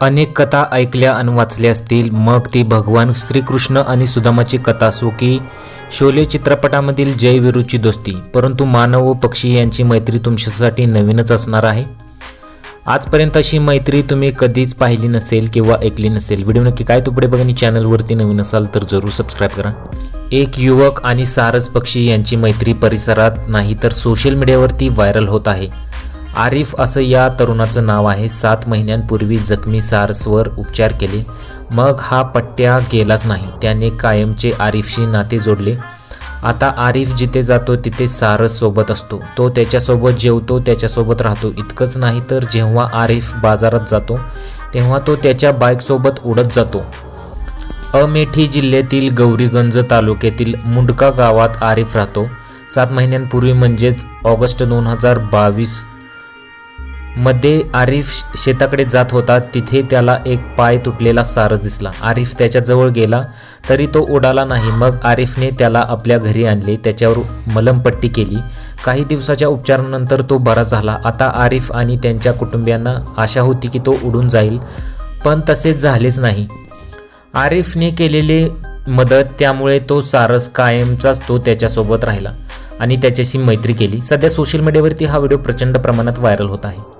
अनेक कथा ऐकल्या आणि वाचल्या असतील मग ती भगवान श्रीकृष्ण आणि सुदामाची कथा असो की शोले चित्रपटामधील जय विरूची दोस्ती. परंतु मानव व पक्षी यांची मैत्री तुमच्यासाठी नवीनच असणार आहे. आजपर्यंत अशी मैत्री तुम्ही कधीच पाहिली नसेल किंवा ऐकली नसेल. व्हिडिओ नक्की काय तुपडे बघा चॅनलवरती नवीन असाल तर जरूर सबस्क्राईब करा. एक युवक आणि सारस पक्षी यांची मैत्री परिसरात नाही तर सोशल मीडियावरती व्हायरल होत आहे. आरिफ असं या तरुणाचं नाव आहे. सात महिन्यांपूर्वी जखमी सारसवर उपचार केले. मग हा पट्ट्या गेलाच नाही. त्याने कायमचे आरिफशी नाते जोडले. आता आरिफ जिथे जातो तिथे सारस सोबत असतो. तो त्याच्यासोबत जेवतो त्याच्यासोबत राहतो. इतकंच नाही तर जेव्हा आरिफ बाजारात जातो तेव्हा तो त्याच्या बाईकसोबत उडत जातो. अमेठी जिल्ह्यातील गौरीगंज तालुक्यातील मुंडका गावात आरिफ राहतो. सात महिन्यांपूर्वी म्हणजेच ऑगस्ट दोन हजार बावीस मध्ये आरिफ शेताकडे जात होता. तिथे त्याला एक पाय तुटलेला सारस दिसला. आरिफ त्याच्याजवळ गेला तरी तो उडाला नाही. मग आरिफने त्याला आपल्या घरी आणले. त्याच्यावर मलमपट्टी केली. काही दिवसाच्या उपचारानंतर तो बरा झाला. आता आरिफ आणि त्यांच्या कुटुंबियांना आशा होती की तो उडून जाईल पण तसेच झालेच नाही. आरिफने केलेली मदत त्यामुळे तो सारस कायमचाच तो त्याच्यासोबत राहिला आणि त्याच्याशी मैत्री केली. सध्या सोशल मीडियावरती हा व्हिडिओ प्रचंड प्रमाणात व्हायरल होत आहे.